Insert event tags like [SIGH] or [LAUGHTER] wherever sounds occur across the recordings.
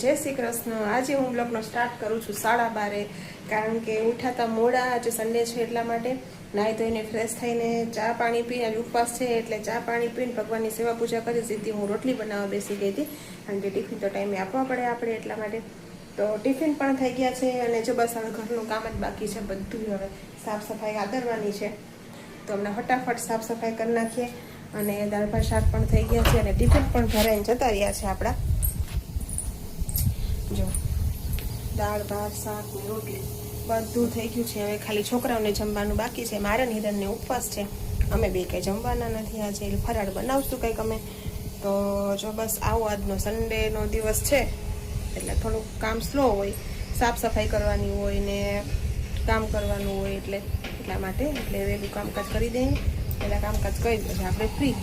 જય શ્રી કૃષ્ણ. આજે હું બ્લોગનો સ્ટાર્ટ કરું છું સાડા બારે, કારણ કે ઉઠાતા મોડા આજે સન્ડે છે એટલા માટે નાહી ધોઈને ફ્રેશ થઈને ચા પાણી પીને આજે ઉપવાસ છે એટલે ચા પાણી પીને ભગવાનની સેવા પૂજા કરી સીધી હું રોટલી બનાવવા બેસી ગઈ હતી. કારણ કે ટિફિન તો ટાઈમે આપવા પડે આપણે એટલા માટે. તો ટિફિન પણ થઈ ગયા છે અને જો બસ હવે ઘરનું કામ જ બાકી છે, બધું હવે સાફ સફાઈ આદરવાની છે. તો હમણાં ફટાફટ સાફ સફાઈ કરી નાખીએ અને દાળ ભાત શાક પણ થઈ ગયા છે અને ટિફિન પણ ભરાઈને જતા રહ્યા છે આપણા. જો, દાળ, ભાત, શાક ને રોટલી બધું થઈ ગયું છે. હવે ખાલી છોકરાઓને જમવાનું બાકી છે. મારે હિરણને ઉપવાસ છે. અમે બે કંઈ જમવાના નથી આજે. એટલે ફરાળ બનાવશું કંઈક અમે. તો જો બસ આવો આજનો સન્ડેનો દિવસ છે. એટલે થોડુંક કામ સ્લો હોય. સાફ સફાઈ કરવાની હોય ને કામ કરવાનું હોય એટલે એટલા માટે. એટલે વહેલું કામકાજ કરી દઈએ. પહેલાં કામકાજ કરી દઈએ આપણે ફ્રી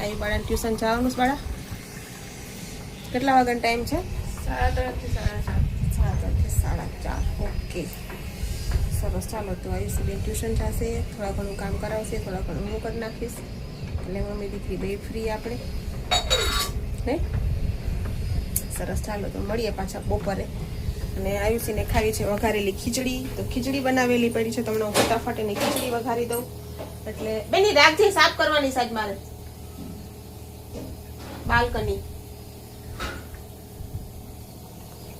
આવી બાળાને ટ્યુશન જવાનું છે બાળા કેટલા વાગ્યાનો ટાઈમ છે? સાડા ત્રણથી સાડા ચાર. સાડા સાડા ચાર. ઓકે. સરસ. ચાલો, તો આયુષ બેન ટ્યુશન જશે. થોડા ઘણું કામ કરાવશે, થોડા ઘણું હું કરી નાખીશ. એટલે મમ્મી દીકરી બે ફ્રી આપણે. હે? સરસ. ચાલો, તો મળીએ પાછા બપોરે. અને આયુષીને ખાવી છે વઘારેલી ખીચડી. તો ખીચડી બનાવેલી પડી છે. તમને ફટાફટ એની ખીચડી વઘારી દઉં. એટલે બેની રાખજે, સાફ કરવાની સાજ મારે. બાલ્કની.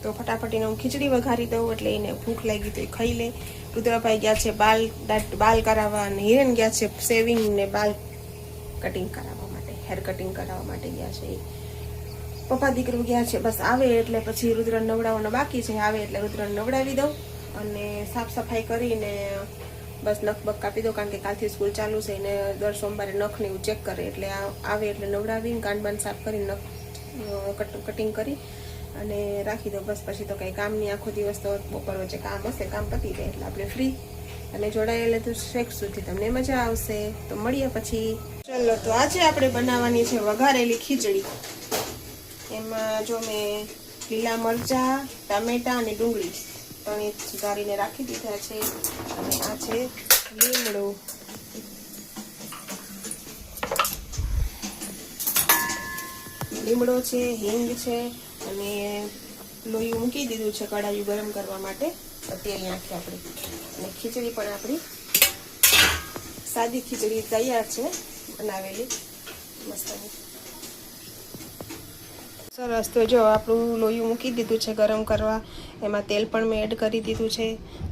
તો ફટાફટ એને હું ખીચડી વઘારી દઉં એટલે એને ભૂખ લાગી તો એ ખાઈ લે. રુદ્રભાઈ ગયા છે બાલ બાલ કરાવવા અને હિરેન ગયા છે સેવિંગ ને બાલ કટિંગ કરાવવા માટે હેર કટિંગ કરાવવા માટે ગયા છે. એ પપ્પા દીકરો ગયા છે, બસ આવે એટલે પછી રુદ્ર નવડાવવાનો બાકી છે. આવે એટલે રુદ્ર નવડાવી દઉં અને સાફ સફાઈ કરીને બસ નખ બખ કાપી દઉં કારણ કે કાલથી સ્કૂલ ચાલુ છે એને દર સોમવારે નખ ને એવું ચેક કરે એટલે આવે એટલે નવડાવીને કાન બાન સાફ કરી નખ કટિંગ કરી અને રાખી દો. બસ પછી તો કંઈ કામ નહીં. આખો દિવસ તો બપોર વચ્ચે કામ હશે, કામ પતી જાય એટલે આપણે ફ્રી અને જોડાયેલા તો શેક સુધી તમને મજા આવશે. તો મળીએ પછી. ચલો, તો આજે આપણે બનાવવાની છે વઘારેલી ખીચડી. એમાં જો મેં લીલા મરચાં, ટામેટાં અને ડુંગળી ત્રણે સુધારીને રાખી દીધા છે. અને આ છે લીમડો. લીમડો છે, હિંગ છે અને લોહી મૂકી દીધું છે કઢાયું ગરમ કરવા માટે. તેલ નાખી આપણે અને ખીચડી પણ આપણી સાદી ખીચડી તૈયાર છે બનાવેલી. મસ્તની. સરસ. તો જો આપણું લોયું મૂકી દીધું છે ગરમ કરવા. એમાં તેલ પણ મેં એડ કરી દીધું છે.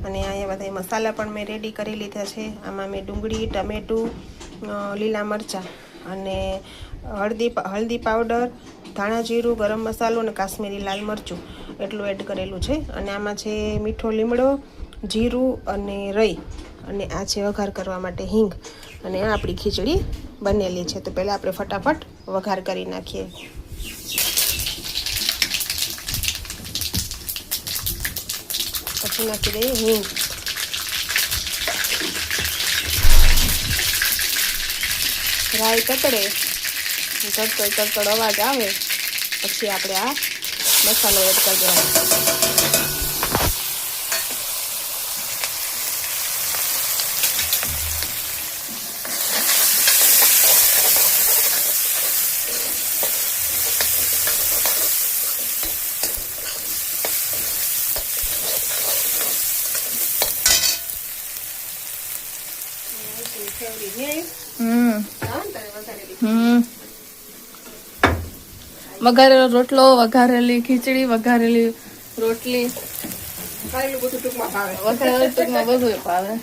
અને અહીંયા બધા મસાલા પણ મેં રેડી કરી લીધા છે. આમાં મેં ડુંગળી, ટમેટું લીલા મરચાં અને હળદી હળદી પાવડર ધાણા જીરું, ગરમ મસાલો અને કાશ્મીરી લાલ મરચું એટલું એડ કરેલું છે. અને આમાં છે મીઠો લીમડો, જીરું અને રઈ અને આ છે વઘાર કરવા માટે હિંગ. અને આ આપણી ખીચડી બનેલી છે. તો પહેલાં આપણે ફટાફટ વઘાર કરી નાખીએ. પછી નાખી દઈએ હિંગ. રાઈ કકડે તડતડ તડતડ અવાજ આવે. પછી આપણે આ મસાલો એડ કરી દેવાનો ફેવરિટ ને હમ હા ને તારે વઘારેલી હમ વઘારેલો રોટલો વઘારેલી ખીચડી વઘારેલી રોટલી. વઘારેલું ટૂંકમાં બધું ભાવે.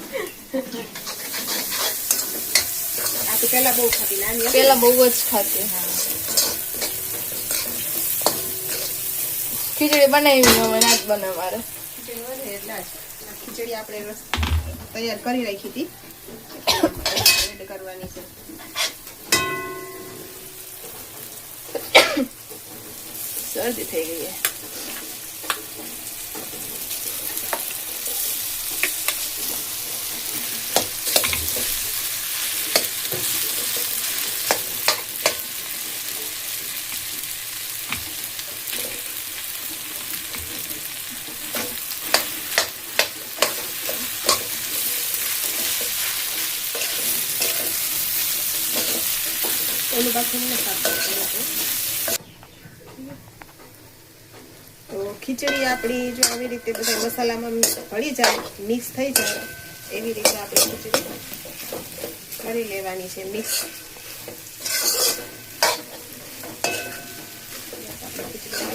આ બહુ ખાતી પેલા બહુ જ ખાતી ખીચડી બનાવી હવે રાત બને મારે. ખીચડી આપણે તૈયાર કરી રાખી હતી. [COUGHS] કરવાની છે. શરદી થઈ ગઈ છે એનું પાછું મને સાફ કરવાનું છે. તો ખીચડી આપણી જો આવી રીતે બધા મસાલામાં ભળી જાય, મિક્સ થઈ જાય, એવી રીતે આપણે ખીચડી કરી લેવાની છે, મિક્સ.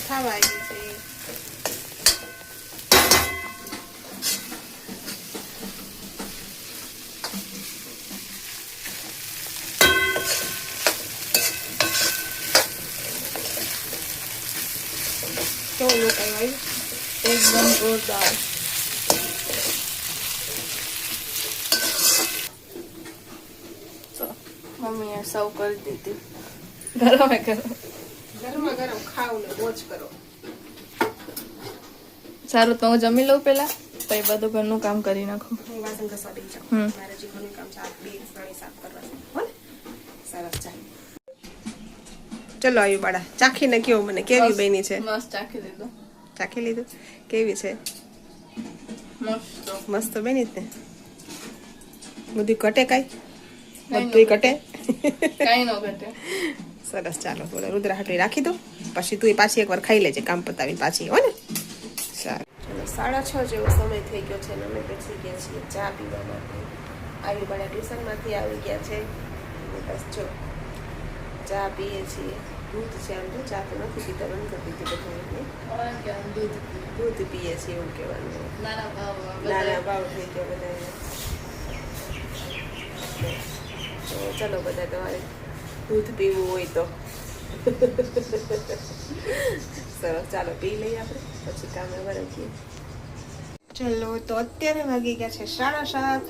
ખાવા આવી. છે લોક આવ્યું એકદમ જોરદાર મમ્મીએ સૌ કરી દીધી. ગરમે ગરમ. ગરમા ગરમ ખાવ ને મોજ કરો. સારું તો હું જમી લઉં પેલા? પછી બધું ઘરનું કામ કરી નાખું. વાસણ ઘસવા જાઉં. મારે જે ઘરનું કામ છે આ બે સાફ કરવા છે. સરસ ચાલ. ચલો આવ્યું બાળા ચાખીને કયો મને કેવી બની છે? મસ્ત ચાખી લીધું. ચાખી લીધું? કેવી છે? મસ્ત. મસ્ત બની જ ને? બધું ઘટે કાંઈ? બધું કઈ ન ઘટે. સરસ ચાલો બોલો રુદ્ર હાટલી રાખી દો પછી તું પાછી એકવાર ખાઈ લેજે કામ પતાવીને પાછી હો ને? સારું. ચલો સાડા છ જેવો સમય થઈ ગયો છે અને અમે પછી ગયા છીએ ચા પીવા માટે. આવી બધા ટ્યુશનમાંથી આવી ગયા છે. બસ જો. ચા પીએ છીએ. દૂધ છે આમ તો ચા તો નથી પીતા બંધ કરી દીધી બધાને દૂધ દૂધ પીએ છીએ એવું કહેવાનું. નાના ભાવ નાના ભાવ થઈ ગયા બધા તો ચલો બધા તમારે દૂધ પીવું હોય તો. સરસ ચાલો પી લઈએ આપણે પછી કામે વળગીએ. ચલો તો અત્યારે વાગી ગયા છે સાડા સાત.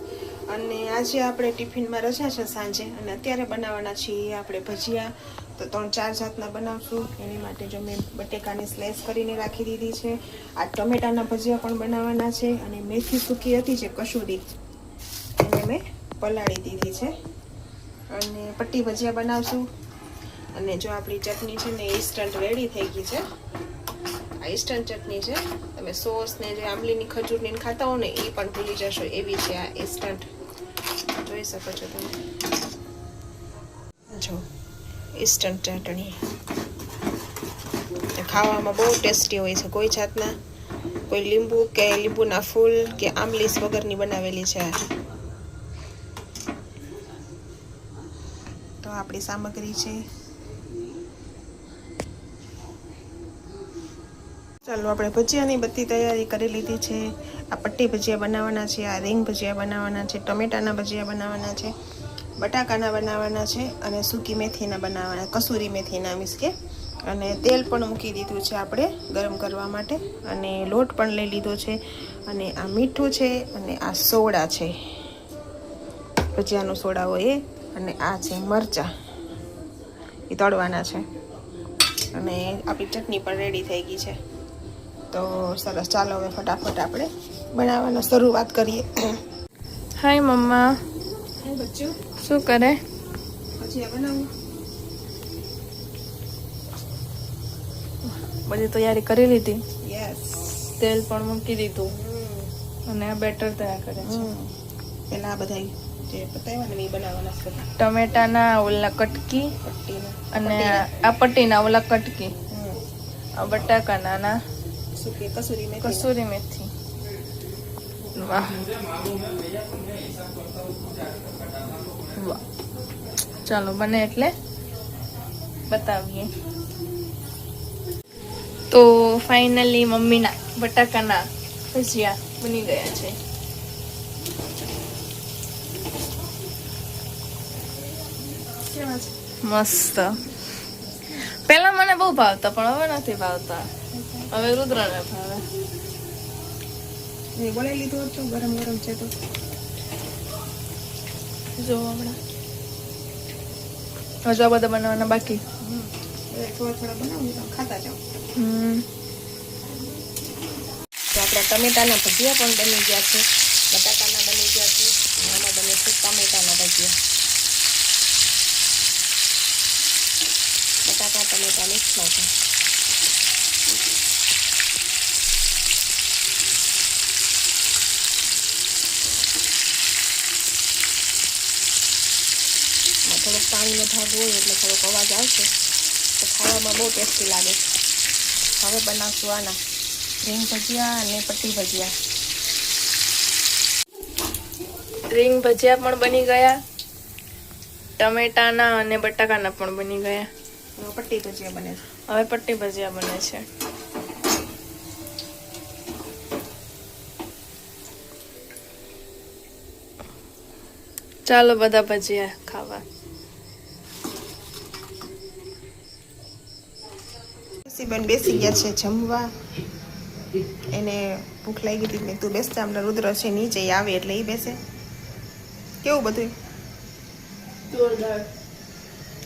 અને આજે આપણે ટિફિનમાં રજા છે સાંજે. અને અત્યારે બનાવવાના છીએ આપણે ભજીયા. તો ત્રણ ચાર જાતના બનાવશું. એની માટે જો મેં બટેકાની સ્લેસ કરીને રાખી દીધી છે. આ ટમેટાના ભજીયા પણ બનાવવાના છે. અને મેથી સૂકી હતી જે કસૂરી. એને મેં પલાળી દીધી છે. અને પટ્ટી ભજીયા બનાવશું. અને જો આપણી ચટણી છે ને ઇન્સ્ટન્ટ રેડી થઈ ગઈ છે. આ ઇન્સ્ટન્ટ ચટણી છે, તમે સોસ ને જે આંબલીની ખજૂરની ખાતા હો ને, એ પણ ભૂલી જશો, એવી છે આ ઇન્સ્ટન્ટ જોઈ શકો છો તમે. જો ઇન્સ્ટન્ટ ચટણી. ખાવામાં બહુ ટેસ્ટી હોય છે, કોઈ જાતના, કોઈ લીંબુ કે લીંબુના ફૂલ કે આંબલીસ વગરની બનાવેલી છે. તો આપણી સામગ્રી છે ચાલો આપણે ભજીયાની બધી તૈયારી કરી લીધી છે. આ પટ્ટી ભજીયા બનાવવાના છે, આ રીંગ ભજીયા બનાવવાના છે, ટમેટાના ભજીયા બનાવવાના છે, બટાકાના બનાવવાના છે અને સૂકી મેથીના બનાવવાના, કસૂરી મેથીના મીન્સ કે અને તેલ પણ મૂકી દીધું છે આપણે ગરમ કરવા માટે. અને લોટ પણ લઈ લીધો છે. અને આ મીઠું છે અને આ સોડા છે. ભજીયાનો સોડા હોય એ અને આ છે મરચાં. એ તળવાના છે. અને આપણી ચટણી પણ રેડી થઈ ગઈ છે. તો સરસ. ચાલો હવે ફટાફટ આપણે બનાવવાની શરૂઆત કરીએ. હાય મમ્મા. બચ્ચું. શું કરે? પછી બનાવું. બધી તૈયારી કરી લીધી? યસ તેલ પણ મૂકી દીધું. અને આ બેટર તૈયાર કરે છે. પેલા આ બધા જે બતાવ્યા ને એ બનાવવાના છે. ટમેટાના ઓલા કટકી અને આ પટ્ટીના ઓલા કટકી. હમ. આ ના સૂકી કસૂરી મેથી. કસૂરી મેથી. વાહ. વાહ. ચાલો, બને એટલે બતાવીએ. તો ફાઇનલી મમ્મીના બટાકાના ભજીયા બની ગયા છે? મસ્ત. પેલા મને બહુ ભાવતા પણ હવે નથી ભાવતા. હવે રુદ્રને ભાવે. એ બોલાવી લીધું હતું ગરમ ગરમ છે તો. જો હમણાં. હજુ આ બધા બનાવવાના બાકી. થોડા થોડા બનાવું ખાતા જાઓ. હમ. તો આપણા ટમેટાના ભજીયા પણ બની ગયા છે. બટાકાના બની ગયા છે અને આમાં બને છે ટમેટાના ભજીયા બટાકા ટમેટા મિક્સમાં નાખો થોડોક પાણીનો ભાગ હોય એટલે થોડોક અવાજ આવશે. તો ખાવામાં બહુ ટેસ્ટી લાગે હવે બનાવશું આના. રીંગ ભજીયા અને પટ્ટી ભજીયા. રીંગ ભજીયા પણ બની ગયા. ટમેટાના અને બટાકાના પણ બની ગયા. પટ્ટી ભજીયા બને છે. હવે પટ્ટી ભજીયા બને છે. ચાલો બધા ભજીયા ખાવા. બેન બેસી ગયા છે જમવા. એને ભૂખ લાગી હતી મેં તું બેસતા હમણાં રુદ્ર છે નીચે આવે એટલે એ બેસે. કેવું બધું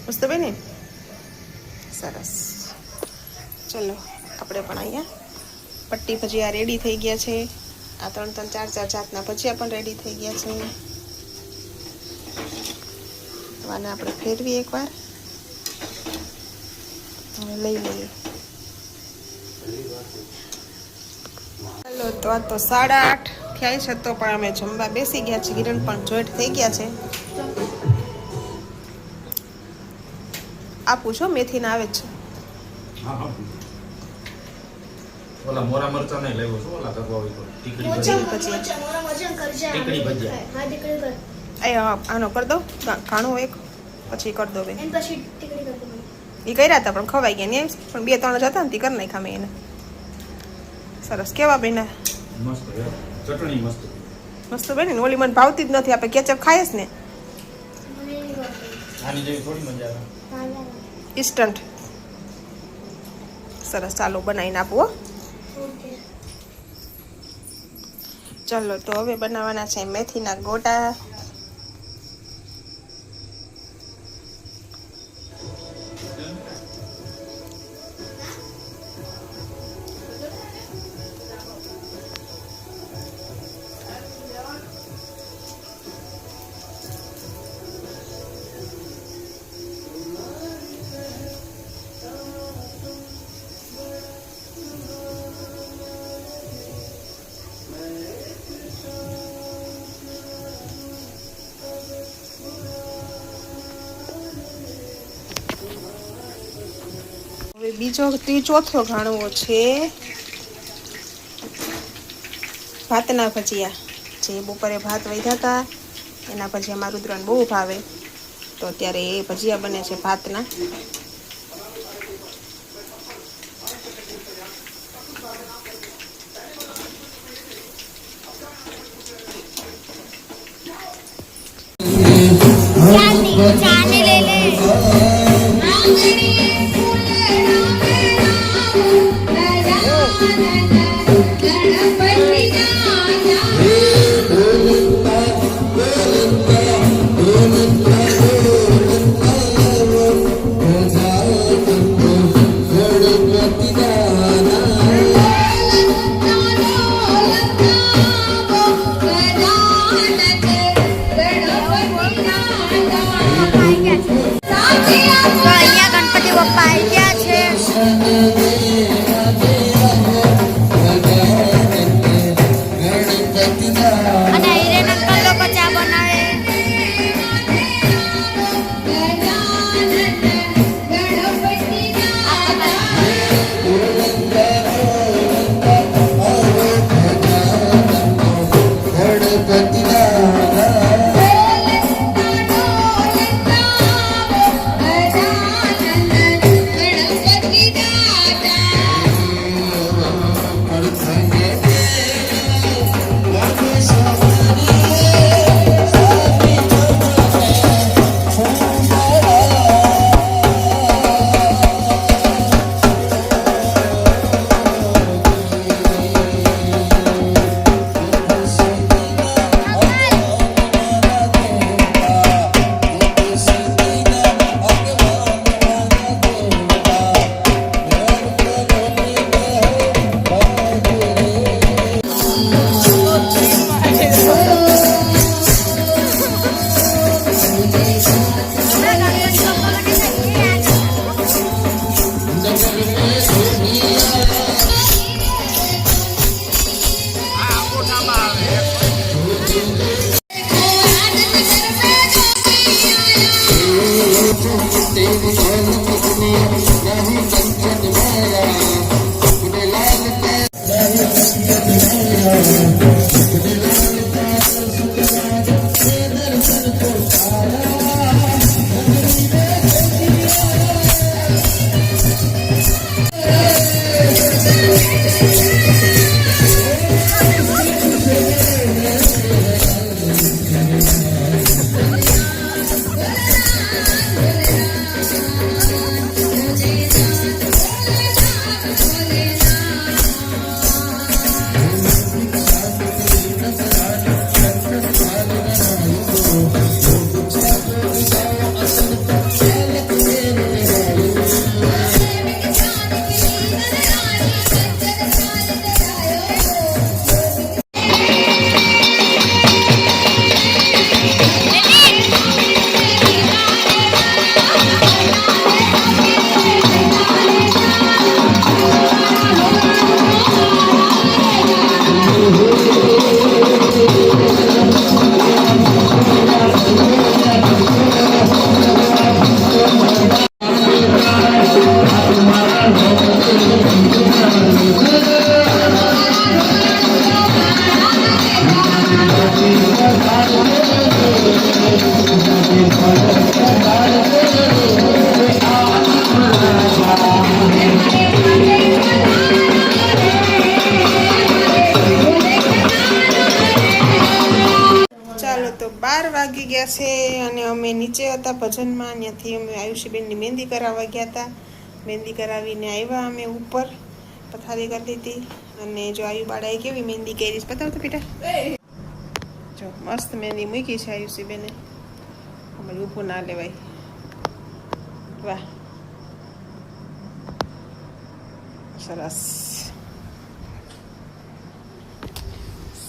મસ્ત બેને? સરસ. ચલો, આપણે પણ અહીંયા પટ્ટી ભજીયા રેડી થઈ ગયા છે. આ ત્રણ ત્રણ ચાર ચાર જાતના ભજીયા પણ રેડી થઈ ગયા છે. તો આને આપણે ફેરવી એકવાર. હવે લઈ લઈએ. ચાલો તો આ તો સાડા આઠ થયા છે તો પણ અમે જમવા બેસી ગયા છે કિરણ પણ જોઈન્ટ થઈ ગયા છે. આપું છો મેથીના આવે જ છે. ઓલા મોરા મરચા નહીં લેવો છો ઓલા કરવા હોય તો. ટીકડી મોજા ભજીયા. ભજીયા. ટીકડી ભજીયા એ આ- આનો કરી દો ઘા- એક પછી કરી દો બેન પછી ટીકડી કરી દઉં. એ કર્યા હતા પણ ખવાઈ ગયા ને પણ બે ત્રણ જ હતા ને તે કરી નાખ્યા મેં એને. સરસ. કેવા બેન મસ્ત ચટણી મસ્ત. મસ્ત બેન ઓલી મને ભાવતી જ નથી. આપણે કેચઅપ ખાય જ ને આની જેવી થોડી મજા આવે. ઇન્સ્ટન્ટ સરસ ચાલો બનાવીને આપો ચાલો તો હવે બનાવવાના છે મેથીના ગોટા. બીજો ચોથો ઘાણવો છે. ભાતના ભજીયા. જે બપોરે ભાત વધ્યા હતા, એના ભજીયા મારું દ્રણ બહુ ભાવે. તો અત્યારે એ ભજીયા બને છે ભાતના. ચાની Música વાગી ગયા છે અને અમે નીચે હતા ભજનમાં. ત્યાંથી અમે આયુષીબેનની મહેંદી કરાવવા ગયા હતા. મહેંદી કરાવીને આવ્યા અમે ઉપર, પથારી કરી દીધી અને જો આયુ બાળાએ કેવી મહેંદી કરી છે તો બેટા. જો મસ્ત મહેંદી મૂકી છે આયુષીબેને. ઊભું ના લેવાય. વાહ. સરસ.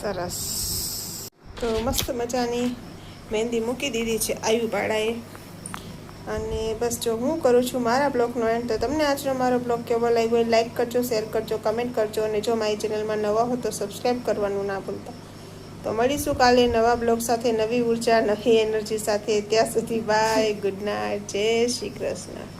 સરસ. તો મસ્ત મજાની મહેંદી મૂકી દીધી છે આયુ બાળાએ. અને બસ જો હું કરું છું મારા બ્લોગનો એન્ડ, તો તમને આજનો મારો બ્લોગ કેવો લાગ્યો લાઈક કરજો, શેર કરજો, કમેન્ટ કરજો, અને જો મારી ચેનલમાં નવા હો તો સબસ્ક્રાઈબ કરવાનું ના ભૂલતા. તો મળીશું કાલે નવા બ્લોગ સાથે, નવી ઊર્જા, નવી એનર્જી સાથે. ત્યાં સુધી બાય ગુડ નાઇટ જય શ્રી કૃષ્ણ.